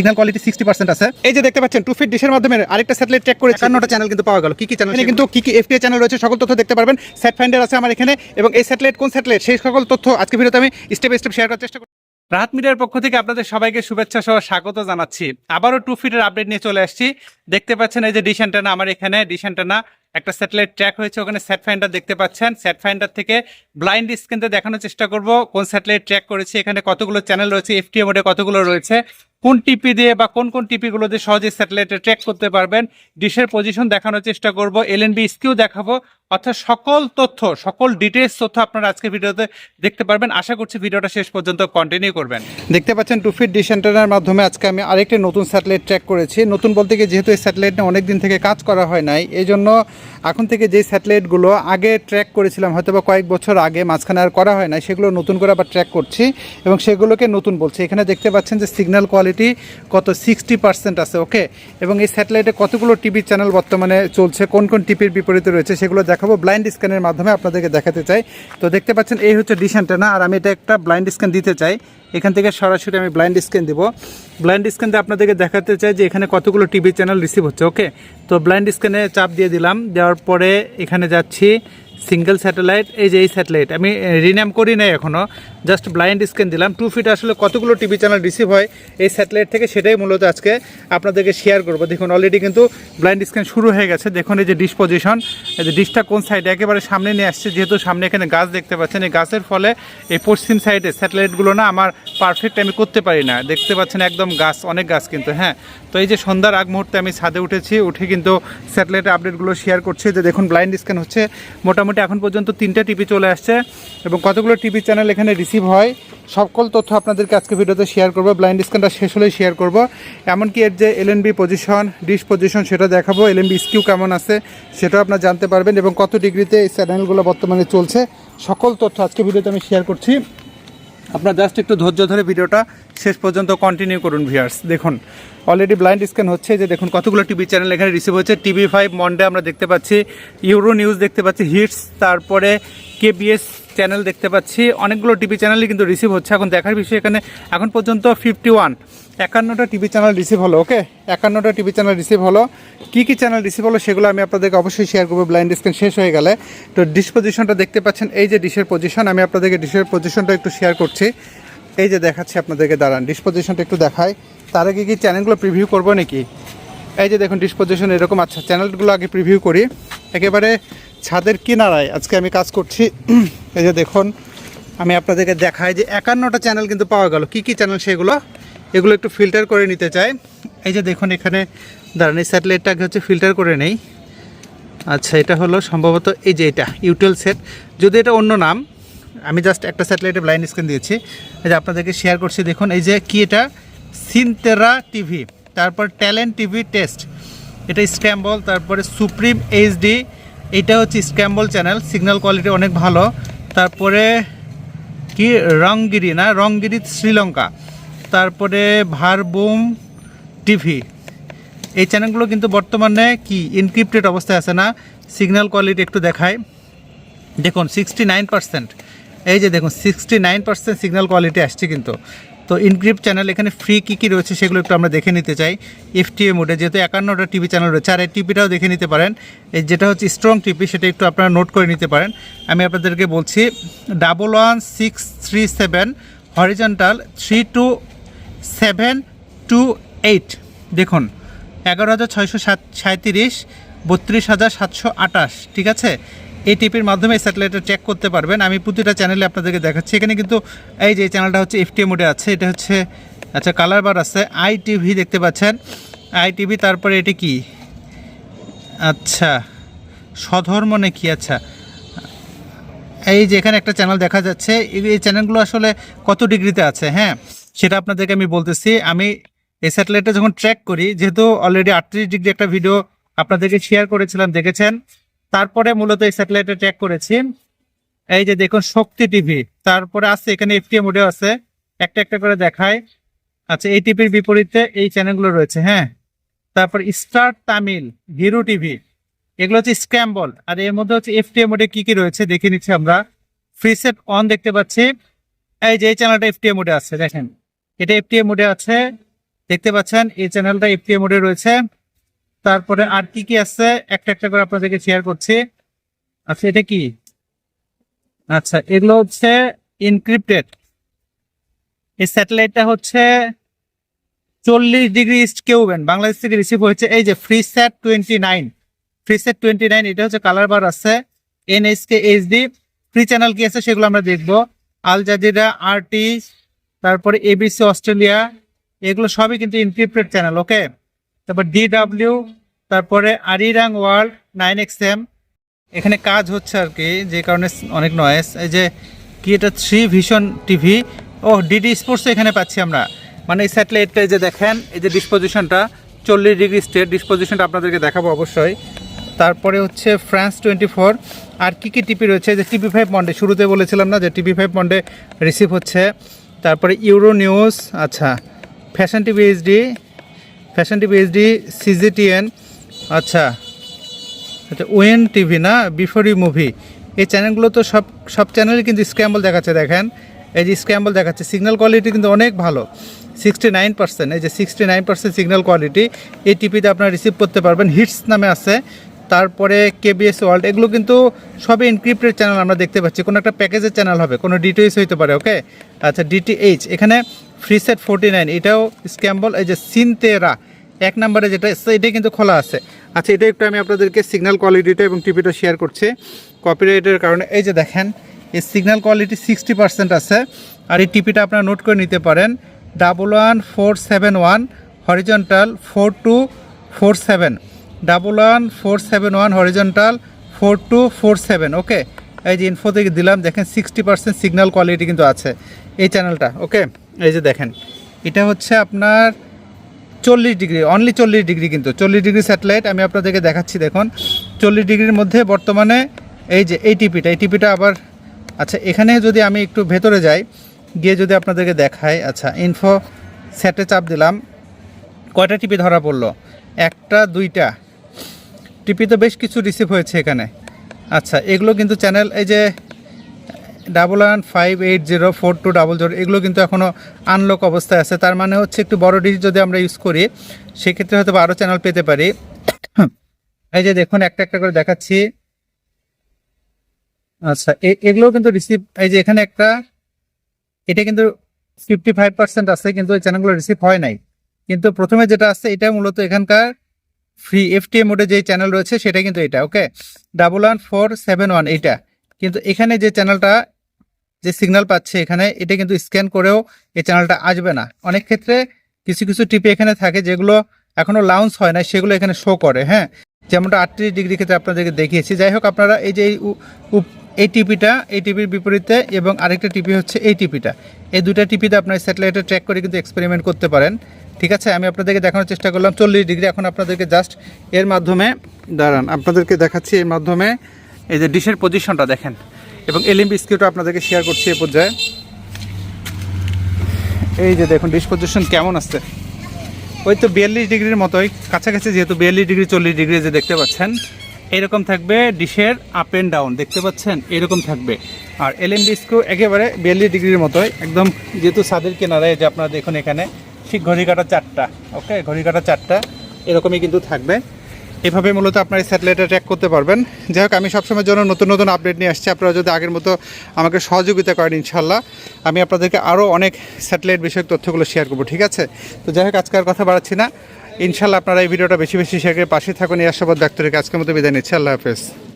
Signal quality sixty percent আছে। এই যে দেখতে পাচ্ছেন টু ফিট ডিশের মাধ্যমে আরেকটা স্যাটেলাইট চেক করে একান্নটা চ্যানেল কিন্তু পাওয়া গেল। কি কি চ্যানেল কিন্তু কি কি এফটিএ চ্যানেল রয়েছে সকল তথ্য দেখতে পারবেন। স্যাট ফাইন্ডার আছে আমার এখানে এবং এই স্যাটেলাইট কোন স্যাটেলাইট সেই সকল তথ্য আজকে ভিডিওতে আমি স্টেপ স্টেপ শেয়ার করার চেষ্টা করব। রাহাত মিডিয়ার পক্ষ থেকে আপনাদের সবাইকে শুভেচ্ছা সহ স্বাগত জানাচ্ছি। আবারও টু ফিটের আপডেট নিয়ে চলে আসছি। দেখতে পাচ্ছেন এই যে ডিশ অ্যান্টেনা আমার এখানে ডিশ অ্যান্টেনা একটা স্যাটেলাইট ট্র্যাক হয়েছে, ওখানে স্যাট ফাইন্ডার দেখতে পাচ্ছেন। স্যাট ফাইন্ডার থেকে ব্লাইন্ড স্ক্রিনতে দেখানোর চেষ্টা করব, কোন স্যাটেলাইট ট্র্যাক করেছে, এখানে কতগুলো চ্যানেল রয়েছে এফটিএ মোডে কতগুলো রয়েছে, কোন টিপি দিয়ে বা কোন কোন টিপিগুলো দিয়ে সহজে স্যাটেলাইটে ট্র্যাক করতে পারবেন ডিশের পজিশন দেখানোর চেষ্টা করব এলএনবি স্কিউ দেখাবো, অর্থাৎ সকল তথ্য, সকল ডিটেলস তথ্য আপনারা আজকে ভিডিওতে দেখতে পারবেন। আশা করছি ভিডিওটা শেষ পর্যন্ত কন্টিনিউ করবেন। দেখতে পাচ্ছেন টু ফিট ডিশ মাধ্যমে আজকে আমি আরেকটি নতুন স্যাটেলাইট ট্র্যাক করেছি। নতুন বলতে গিয়ে যেহেতু স্যাটেলাইট নিয়ে অনেক দিন থেকে কাজ করা হয় নাই। এই জন্য এখন থেকে যে স্যাটেলাইটগুলো আগে ট্র্যাক করেছিলাম হয়তো বা কয়েক বছর আগে, মাঝখানে আর করা হয় না সেগুলো নতুন করে আবার ট্র্যাক করছি এবং সেগুলোকে নতুন বলছি। এখানে দেখতে পাচ্ছেন যে সিগন্যাল কোয়ালিটি কত সিক্সটি পার্সেন্ট আছে, ওকে? এবং এই স্যাটেলাইটে কতগুলো টিভি চ্যানেল বর্তমানে চলছে, কোন কোন টিপির বিপরীতে রয়েছে, সেগুলো দেখাবো। ব্লাইন্ড স্ক্যানের মাধ্যমে আপনাদেরকে দেখাতে চাই। তো দেখতে পাচ্ছেন, এই হচ্ছে ডিশ অ্যান্টেনা আর আমি এটা একটা ব্লাইন্ড স্ক্যান দিতে চাই। এখান থেকে সরাসরি আমি ব্লাইন্ড স্ক্যান দিব। ব্লাইন্ড স্ক্যান দিয়ে আপনাদেরকে দেখাতে চাই যে এখানে কতগুলো টিভি চ্যানেল রিসিভ হচ্ছে, ওকে? তো ব্লাইন্ড স্ক্যানে চাপ দিয়ে দিলাম, দেওয়ার পরে এখানে যাচ্ছি। সিঙ্গেল স্যাটেলাইট এই যে এই স্যাটেলাইট আমি রিনাম করি নাই এখনও জাস্ট ব্লাইন্ড স্ক্যান দিলাম টু ফিট আসলে কতগুলো টিভি চ্যানেল রিসিভ হয়, এই স্যাটেলাইট থেকে সেটাই মূলত আজকে আপনাদেরকে শেয়ার করব। দেখুন অলরেডি কিন্তু ব্লাইন্ড স্ক্যান শুরু হয়ে গেছে, দেখুন এই যে ডিশ পজিশন এই যে ডিশটা কোন সাইডে একেবারে সামনে নিয়ে আসছে, যেহেতু সামনে এখানে গাছ দেখতে পাচ্ছেন, এই গাছের ফলে এই পশ্চিম সাইডে স্যাটেলাইটগুলো না আমার পারফেক্ট আমি করতে পারি না। দেখতে পাচ্ছেন একদম গাছ, অনেক গাছ কিন্তু হ্যাঁ। তো এই যে সন্ধ্যার আগ মুহূর্তে আমি ছাদে উঠেছি, উঠে কিন্তু স্যাটেলাইটের আপডেটগুলো শেয়ার করছি, যে দেখুন ব্লাইন্ড স্ক্যান হচ্ছে, মোটামুটি এখন পর্যন্ত তিনটা টিভি চলে আসছে এবং কতগুলো টিভি চ্যানেল এখানে রিসিভ হয়, সকল তথ্য আপনাদেরকে আজকে ভিডিওতে শেয়ার করব ব্লাইন্ড স্ক্যানটা শেষ হলেই শেয়ার করব। এমনকি এর যে এলএনবি পজিশন ডিশ পজিশন সেটা দেখাবো। এলএনবি স্কিউ কেমন আছে, সেটাও আপনারা জানতে পারবেন এবং কত ডিগ্রিতে এই চ্যানেলগুলো বর্তমানে চলছে, সকল তথ্য আজকে ভিডিওতে আমি শেয়ার করছি। আপনার জাস্ট একটু ধৈর্য ধরে ভিডিওটা শেষ পর্যন্ত কন্টিনিউ করুন ভিয়ার্স দেখুন অলরেডি ব্লাইন্ড স্ক্যান হচ্ছে, যে দেখুন কতগুলো টিভি চ্যানেল এখানে রিসিভ হচ্ছে টিভি ফাইভ মন্ডে আমরা দেখতে পাচ্ছি ইউরো নিউজ দেখতে পাচ্ছি হিটস তারপরে কেবিএস চ্যানেল দেখতে পাচ্ছি। অনেকগুলো টিভি চ্যানেলই কিন্তু রিসিভ হচ্ছে। এখন দেখার বিষয় এখানে এখন পর্যন্ত ফিফটি ওয়ান একান্নটা টিভি চ্যানেল রিসিভ হলো ওকে একান্নটা টিভি চ্যানেল রিসিভ হলো। কী কী চ্যানেল রিসিভ হলো সেগুলো আমি আপনাদেরকে অবশ্যই শেয়ার করব। ব্লাইন্ড স্ক্যান শেষ হয়ে গেলে। তো ডিশ পজিশনটা দেখতে পাচ্ছেন, এই যে ডিশের পজিশন আমি আপনাদেরকে ডিশের পজিশনটা একটু শেয়ার করছি। এই যে দেখাচ্ছি আপনাদেরকে, দাঁড়ান ডিশ পজিশনটা একটু দেখায় তার আগে কি চ্যানেলগুলো প্রিভিউ করব নাকি? এই যে দেখুন ডিসপোজিশন এরকম আচ্ছা চ্যানেলগুলো আগে প্রিভিউ করি। একেবারে ছাদের কিনারায় আজকে আমি কাজ করছি। এই যে দেখুন, আমি আপনাদেরকে দেখাই যে একান্নটা চ্যানেল কিন্তু পাওয়া গেল। কি কি চ্যানেল সেগুলো? এগুলো একটু ফিল্টার করে নিতে চাই। এই যে দেখুন, এখানে দাঁড়ান এই স্যাটেলাইটটাকে হচ্ছে ফিল্টার করে নেই। আচ্ছা এটা হলো সম্ভবত এই যে এটা ইউটেল সেট যদি এটা অন্য নাম, আমি জাস্ট একটা স্যাটেলাইটে ব্লাইন্ড স্ক্রিন দিয়েছি। এই যে আপনাদেরকে শেয়ার করছি, দেখুন, এই যে কি এটা? সিনতেরা টিভি তারপর ট্যালেন্ট টিভি টেস্ট এটা স্ক্যাম্বল তারপরে সুপ্রিম এইচডি এটা হচ্ছে স্ক্যাম্বল চ্যানেল সিগন্যাল কোয়ালিটি অনেক ভালো। তারপরে কি? রংগিরি না? রংগিরি শ্রীলঙ্কা। তারপরে ভারবুম টিভি। এই চ্যানেলগুলো কিন্তু বর্তমানে কি? ইনক্রিপ্টেড অবস্থায় আছে না? সিগন্যাল কোয়ালিটি একটু দেখায়। দেখুন সিক্সটি নাইন পার্সেন্ট এই যে দেখুন sixty nine percent signal quality আসছে কিন্তু। তো ইনক্রিপ্ট চ্যানেল এখানে ফ্রি কী কী রয়েছে সেগুলো একটু আমরা দেখে নিতে চাই। এফটিএ মোডে যেহেতু একান্নটা টিভি চ্যানেল রয়েছে, আর এই টিভিটাও দেখে নিতে পারেন। এই যেটা হচ্ছে স্ট্রং টিভি সেটা একটু আপনারা নোট করে নিতে পারেন। আমি আপনাদেরকে বলছি double one six three seven horizontal three two seven two eight দেখুন, এগারো হাজার ছয়শো সাত সাঁত্রিশ বত্রিশ হাজার সাতশো আটাশ ঠিক আছে? এই টিপির মাধ্যমে স্যাটেলাইটটা চেক করতে পারবেন। আমি প্রতিটা চ্যানেলে আপনাদেরকে দেখাচ্ছি। এখানে কিন্তু এই যে চ্যানেলটা হচ্ছে এফটিএ মোডে আছে, এটা হচ্ছে আচ্ছা কালার বার আছে আই টিভি দেখতে পাচ্ছেন। আই টিভি তারপরে এটি কি? আচ্ছা স্বধর্ম নাকি? আচ্ছা এই যে এখানে একটা চ্যানেল দেখা যাচ্ছে। এই চ্যানেলগুলো আসলে কত ডিগ্রিতে আছে? হ্যাঁ সেটা আপনাদেরকে আমি বলতেছি। আমি এই স্যাটেলাইটটা যখন ট্র্যাক করি, যেহেতু অলরেডি আটত্রিশ ডিগ্রি একটা ভিডিও আপনাদেরকে শেয়ার করেছিলাম, দেখেছেন? তারপরে মূলত এই স্যাটেলাইটে ট্র্যাক করেছি। এই যে দেখুন, শক্তি টিভি তারপরে আছে, এখানে এফটিএ মোডেও আছে। একটা একটা করে দেখায় আচ্ছা এই টিভির বিপরীতে এই চ্যানেলগুলো রয়েছে হ্যাঁ? তারপর স্টার তামিল হিরো টিভি এগুলো হচ্ছে স্ক্যাম্বল আর এর মধ্যে হচ্ছে এফটিএ মোডে কি কি রয়েছে দেখে নিচ্ছি আমরা। ফ্রিসেট অন দেখতে পাচ্ছি। এই যে এই চ্যানেলটা এফটিএ মোডে আছে, দেখেন। এটা এফটিএ মোডে আছে। দেখতে পাচ্ছেন, এই চ্যানেলটা এফটিএ মোডে রয়েছে। তারপরে আর কি কি আছে? একটা একটা করে আপনাদেরকে শেয়ার করছি। আচ্ছা এটা কি? আচ্ছা এগুলো হচ্ছে ইনক্রিপ্টেড এই স্যাটেলাইটটা হচ্ছে চল্লিশ ডিগ্রি ইস্ট কেউবেন বাংলাদেশ থেকে রিসিভ হয়েছে এই যে free sat twenty nine free sat twenty nine এটা হচ্ছে কালার বার আছে এনএসকে এইচডি ফ্রি চ্যানেল কি আছে সেগুলো আমরা দেখব। আল জাজিরা আরটি তারপরে এবিসি অস্ট্রেলিয়া এগুলো সবই কিন্তু ইনক্রিপ্টেড চ্যানেল ওকে তারপর ডিডাব্লিউ তারপরে Arirang world nine X M এখানে কাজ হচ্ছে আর কি, যে কারণে অনেক নয়েস এই যে কি এটা থ্রি ভিশন টিভি ও ডিডি স্পোর্টস এখানে পাচ্ছি আমরা। মানে এই স্যাটেলাইটটা যে দেখেন, এই যে ডিসপোজিশনটা চল্লিশ ডিগ্রি স্টেট ডিসপোজিশনটা আপনাদেরকে দেখাবো অবশ্যই। তারপরে হচ্ছে ফ্রান্স টোয়েন্টি ফোর আর কী কী টিপি রয়েছে? যে টিভি ফাইভ মন্ডে শুরুতে বলেছিলাম না যে টিভি ফাইভ মন্ডে রিসিভ হচ্ছে। তারপরে ইউরো নিউজ আচ্ছা। Fashion TV HD fashion TV HD CGTN আচ্ছা। আচ্ছা ওয়েন টিভি না? বিফোর ইউ মুভি এই চ্যানেলগুলো তো সব সব চ্যানেলই কিন্তু স্ক্যাম্বল দেখাচ্ছে, দেখেন। এই যে স্ক্যাম্বল দেখাচ্ছে সিগন্যাল কোয়ালিটি কিন্তু অনেক ভালো। সিক্সটি নাইন পার্সেন্ট এই যে sixty nine percent signal quality এই টিভিতে আপনারা রিসিভ করতে পারবেন। হিটস নামে আছে। তারপরে কেবিএস ওয়ার্ল্ড এগুলো কিন্তু সবই ইনক্রিপ্টেড চ্যানেল আমরা দেখতে পাচ্ছি। কোনো একটা প্যাকেজের চ্যানেল হবে, কোনো ডিটিএইচ হইতে পারে ওকে আচ্ছা ডিটিএইচ এখানে ফ্রি সেট ফোরটি নাইন এটাও স্ক্যাম্বল এই যে সিনতেরা এক নম্বরে যেটা এটা কিন্তু খোলা আছে। আচ্ছা এটা একটু আমি আপনাদেরকে সিগন্যাল কোয়ালিটিটা এবং টিভিটা শেয়ার করছি। কপিরাইটের কারণে, এই যে দেখেন, এই সিগন্যাল কোয়ালিটি সিক্সটি পার্সেন্ট আছে। আর এই টিপিটা আপনারা নোট করে নিতে পারেন। Double one four seven one horizontal four two four seven double one four seven one horizontal four two four seven okay এই যে ইনফো থেকে দিলাম, দেখেন সিক্সটি পার্সেন্ট সিগন্যাল কোয়ালিটি কিন্তু আছে এই চ্যানেলটা ওকে এই যে দেখেন, এটা হচ্ছে আপনার চল্লিশ ডিগ্রি অনলি চল্লিশ ডিগ্রি কিন্তু, চল্লিশ ডিগ্রি স্যাটেলাইট আমি আপনাদেরকে দেখাচ্ছি, দেখুন। চল্লিশ ডিগ্রির মধ্যে বর্তমানে এই যে এই টিপিটা এই টিপিটা আবার আচ্ছা এখানে যদি আমি একটু ভেতরে যাই, গিয়ে যদি আপনাদেরকে দেখাই আচ্ছা ইনফো স্যাটে চাপ দিলাম, কয়টা টিপি ধরা পড়ল? একটা, দুইটা। টিপি তো বেশ কিছু রিসিভ হয়েছে এখানে। আচ্ছা এগুলো কিন্তু চ্যানেল এই যে double one five eight zero four two double zero এগুলো কিন্তু এখনও আনলক অবস্থায় আছে। তার মানে হচ্ছে একটু বড় ডিশ যদি আমরা ইউজ করি, সেক্ষেত্রে হয়তো আরও চ্যানেল পেতে পারি। এই যে দেখুন, একটা একটা করে দেখাচ্ছি। আচ্ছা এগুলো কিন্তু রিসিভ এই যে এখানে একটা, এটা কিন্তু ফিফটি ফাইভ পার্সেন্ট আছে, কিন্তু এই চ্যানেলগুলো রিসিভ হয় নাই। কিন্তু প্রথমে যেটা আছে, এটা মূলত এখানকার ফ্রি এফটিএ মোডে যে চ্যানেল রয়েছে, সেটা কিন্তু এটা okay double one four seven one এইটা। কিন্তু এখানে যে চ্যানেলটা যে সিগন্যাল পাচ্ছে এখানে, এটা কিন্তু স্ক্যান করেও এই চ্যানেলটা আসবে না। অনেক ক্ষেত্রে কিছু কিছু টিপি এখানে থাকে যেগুলো এখনও লাউন্স হয় না সেগুলো এখানে শো করে হ্যাঁ? যেমনটা আটত্রিশ ডিগ্রি ক্ষেত্রে আপনাদেরকে দেখিয়েছি। যাই হোক, আপনারা এই যে এই টিপিটা, এই টিপির বিপরীতে এবং আরেকটা টিপি হচ্ছে এই টিপিটা। এই দুটা টিপিতে আপনার স্যাটেলাইটে ট্র্যাক করে কিন্তু এক্সপেরিমেন্ট করতে পারেন, ঠিক আছে? আমি আপনাদেরকে দেখানোর চেষ্টা করলাম, চল্লিশ ডিগ্রি এখন আপনাদেরকে জাস্ট এর মাধ্যমে, দাঁড়ান, আপনাদেরকে দেখাচ্ছি এর মাধ্যমে, এই যে ডিশের পজিশনটা দেখেন। এবং এলএমবি স্কিউটা আপনাদেরকে শেয়ার করছি এ পর্যায়ে। এই যে দেখুন ডিশ পজিশন কেমন আছে? ওই তো বিয়াল্লিশ ডিগ্রির মতোই, কাছাকাছি যেহেতু বিয়াল্লিশ ডিগ্রি, চল্লিশ ডিগ্রি যে দেখতে পাচ্ছেন, এরকম থাকবে ডিশের আপ অ্যান্ড ডাউন দেখতে পাচ্ছেন? এরকম থাকবে। আর এলএম স্ক্রু একেবারে বিয়াল্লিশ ডিগ্রির মতোই, একদম যেহেতু সাদের কেনারায় যে আপনারা দেখুন এখানে, ঠিক ঘড়ি কাটা চারটা ওকে ঘড়ি কাটা চারটা, এরকমই কিন্তু থাকবে। এভাবে মূলত আপনার এই স্যাটেলাইটটা ট্র্যাক করতে পারবেন। যাই হোক, আমি সবসময়ের জন্য নতুন নতুন আপডেট নিয়ে আসছি। আপনারা যদি আগের মতো আমাকে সহযোগিতা করেন ইনশাল্লাহ আমি আপনাদেরকে আরও অনেক স্যাটেলাইট বিষয়ক তথ্যগুলো শেয়ার করব, ঠিক আছে? তো যাই হোক, আজকে আর কথা বাড়াচ্ছি না। ইনশাল্লাহ আপনারা এই ভিডিওটা বেশি বেশি শেয়ার করে পাশে থাকুন। এই আশাবাদ ডাক্তারকে আজকের মতো বিদায় নিচ্ছি। আল্লাহ হাফেজ।